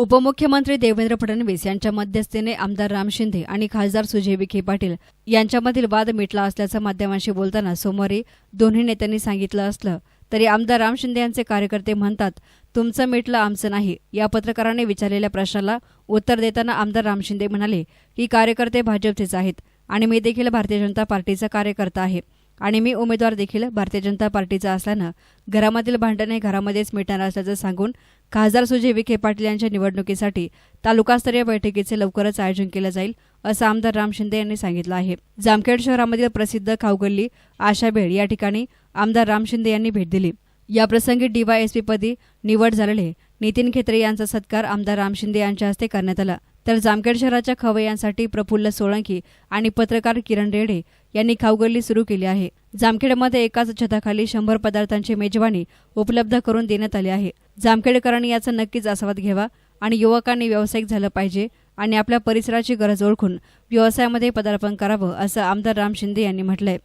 उपमुख्यमंत्री देवेंद्र फडणवीस यांच्या मध्यस्थीने आमदार राम शिंदे आणि खासदार सुजय विखे पाटील यांच्यामधील वाद मिटला असल्याचं माध्यमांशी बोलताना सोमवारी दोन्ही नेत्यांनी सांगितलं असलं तरी आमदार राम शिंदे यांचे कार्यकर्ते म्हणतात तुमचं मिटलं आमचं नाही. या पत्रकाराने विचारलेल्या प्रश्नाला उत्तर देताना आमदार राम शिंदे म्हणाले की कार्यकर्ते भाजपचेच आहेत आणि मी देखील भारतीय जनता पार्टीचा कार्यकर्ता आहे. आणि मी उमेदवार देखील भारतीय जनता पार्टीचा असल्यानं घरामधील भांडण हे घरामध्येच मिटणार असल्याचं सांगून खासदार सुजय विखे पाटील यांच्या निवडणुकीसाठी तालुकास्तरीय बैठकीचे लवकरच आयोजन केलं जाईल असं आमदार राम शिंदे यांनी सांगितलं आहे. जामखेड शहरामधील प्रसिद्ध खाऊगल्ली आशाबेड या ठिकाणी आमदार राम शिंदे यांनी भेट दिली. याप्रसंगी डीवायएसपी पदी निवड झालेले नितीन खेत्रे यांचा सत्कार आमदार राम शिंदे यांच्या हस्ते करण्यात आला. तर जामखेड शहराच्या खवय्यांसाठी प्रफुल्ल सोळंकी आणि पत्रकार किरण रेडे यांनी खाऊगल्ली सुरू केली आहे. जामखेडमध्ये एकाच छताखाली शंभर पदार्थांची मेजवानी उपलब्ध करून देण्यात आली आहे. जामखेडकरांनी याचा नक्कीच आस्वाद घ्यावा आणि युवकांनी व्यावसायिक झालं पाहिजे आणि आपल्या परिसराची गरज ओळखून व्यवसायामध्ये पदार्पण करावं असं आमदार राम शिंदे यांनी म्हटलंय.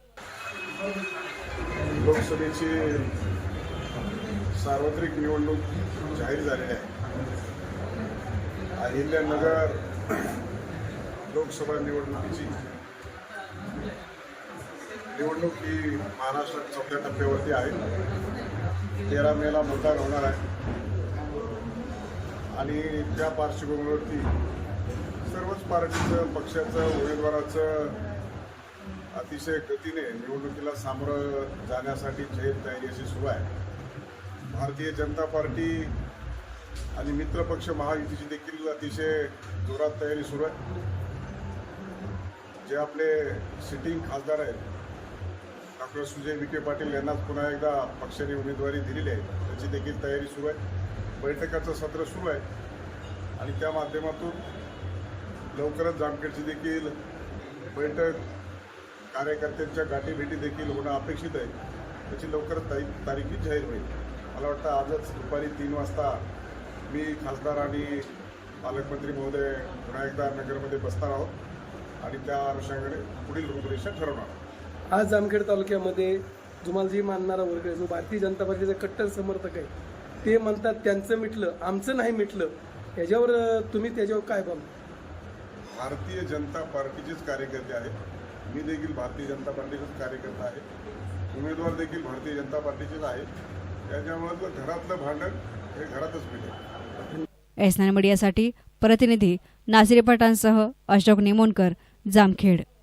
लोकसभेची सार्वत्रिक निवडणूक जाहीर झालेली आहे. अहिल्यानगर लोकसभा निवडणुकीची निवडणूक ही महाराष्ट्रात चौथ्या टप्प्यावरती आहे. तेरा मेला मतदान होणार आहे. आणि त्या पार्श्वभूमीवरती सर्वच पार्टीचं पक्षाचं उमेदवाराचं अतिशय गतीने निवडणुकीला सामोरं जाण्यासाठी जाहीर तयारी अशी सुरू आहे. भारतीय जनता पार्टी आणि मित्रपक्ष महायुतीची देखील अतिशय जोरात तयारी सुरू आहे. जे आपले सिटिंग खासदार आहेत डॉक्टर सुजय विखे पाटील यांनाच पुन्हा एकदा पक्षाने उमेदवारी दिलेली आहे. त्याची देखील तयारी सुरू आहे. बैठकाचं सत्र सुरू आहे. आणि त्या माध्यमातून लवकरच जामखेडची देखील बैठक कार्यकर्त्यांच्या गाठीभेटी देखील होणं अपेक्षित आहे. त्याची लवकरच तारीख तारीखही जाहीर होईल. मला वाटतं आजच दुपारी तीन वाजता मी खासदार आणि पालकमंत्री महोदय पुन्हा एकदा नगरमध्ये बसणार आहोत. आणि त्या अनुषंगाने पुढील रूपरेषा ठरवणार आहोत. आज जामखेड तालुक्यामध्ये जुमालजी मानणारा वर्ग आहे जो भारतीय जनता पार्टीचा कट्टर समर्थक आहे ते म्हणतात त्यांचं मिटलं आमचं नाही मिटलं याच्यावर तुम्ही त्याच्यावर काय बोल भारतीय जनता पार्टीचेच कार्यकर्ते आहेत. मी देखील भारतीय जनता पार्टीचेच कार्यकर्ता आहे. उमेदवार देखील भारतीय जनता पार्टीचेच आहेत. त्याच्यामुळे घरातलं भांडण हे घरातच मिळेल एस नाईन मीडियासाठी प्रतिनिधी नाझिर पठाणसह अशोक निमोणकर जामखेड.